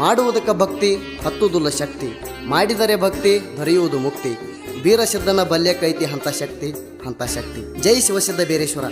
ಮಾಡುವುದಕ್ಕೆ ಭಕ್ತಿ ಹತ್ತುದುಲ್ಲ ಶಕ್ತಿ. ಮಾಡಿದರೆ ಭಕ್ತಿ ದೊರೆಯುವುದು ಮುಕ್ತಿ. ವೀರಸಿದ್ಧನ ಬಲ್ಯ ಕೈತಿ ಹಂತ ಶಕ್ತಿ ಹಂತ ಶಕ್ತಿ. ಜೈ ಶಿವಸಿದ್ಧ ಬೇರೇಶ್ವರ.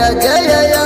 yeah, yeah, yeah.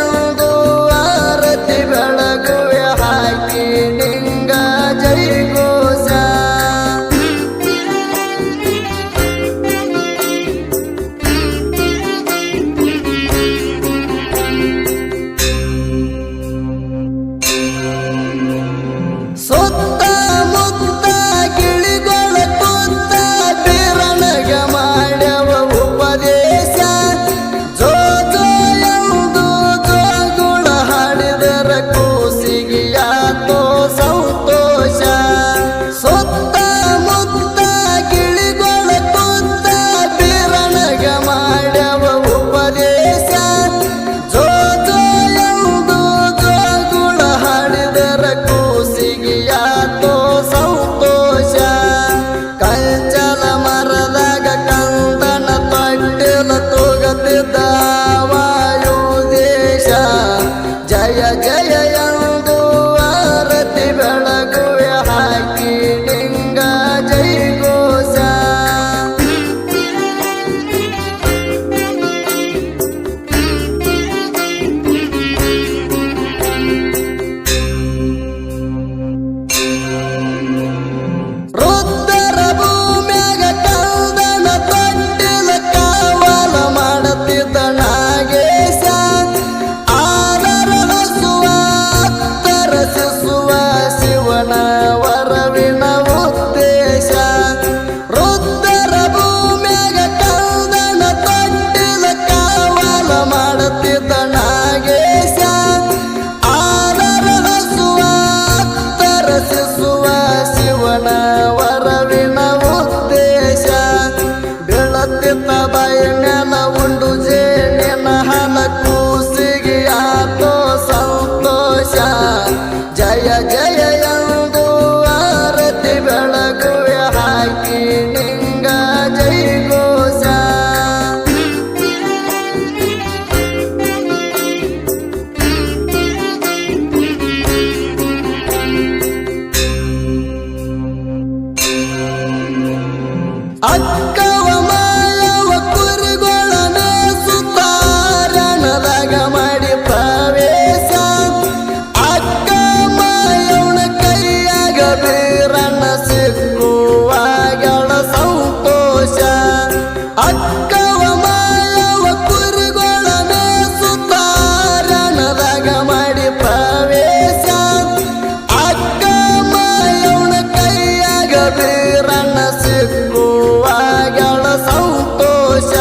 ಜನ ಸಿಕ್ಕುವಾಗಳ ಸಂತೋಷ.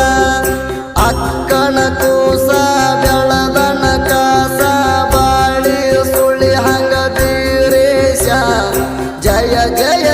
ಅಕ್ಕಣ ಕೂಸ ಬೆಳದನ ಕಾಸ. ಬಾಳಿ ಸುಳಿ ಹಂಗ ದೀರೇಶ ಜಯ ಜಯ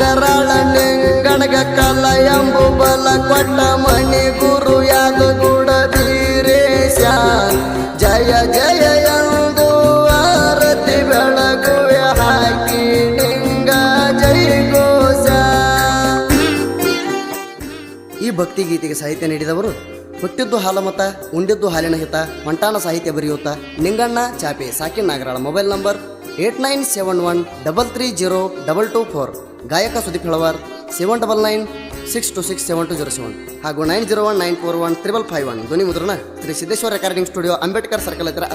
ನಾಗರಾಳ ನಿಂಗಣಗ ಕಲ ಎಂಬು ಬಲ ಕೊಟ್ಟ ಮಣಿ ಗುರು ಯಾದು ಗುಡದೀರೇಶ ಜಯ ಜಯ ಎಂದು ಆರತಿ ಬೆಳಗುವೆ ಹಾಕಿ ನಿಂಗ ಜೈ ಗೋಸ ಈ ಭಕ್ತಿ ಗೀತೆಗೆ ಸಾಹಿತ್ಯ ನೀಡಿದವರು ಹುಟ್ಟಿದ್ದು ಹಾಲಮತ ಉಂಡಿದ್ದು ಹಾಲಿನ ಹಿತ, ಮಂಟಾನ ಸಾಹಿತ್ಯ ಬರೆಯುತ್ತ Ninganna Chape, ಸಾಕಿನ್ Nagaral, mobile number eight nine seven one double three zero double two four. ಗಾಯಕ Sudeep Halavar seven double nine six two six seven two zero seven ಹಾಗೂ nine zero one nine four one triple five one ಧ್ವನಿ ಮುದ್ರಣ Shri Siddeshwara recording studio Ambedkar circle ಹತ್ತಿರ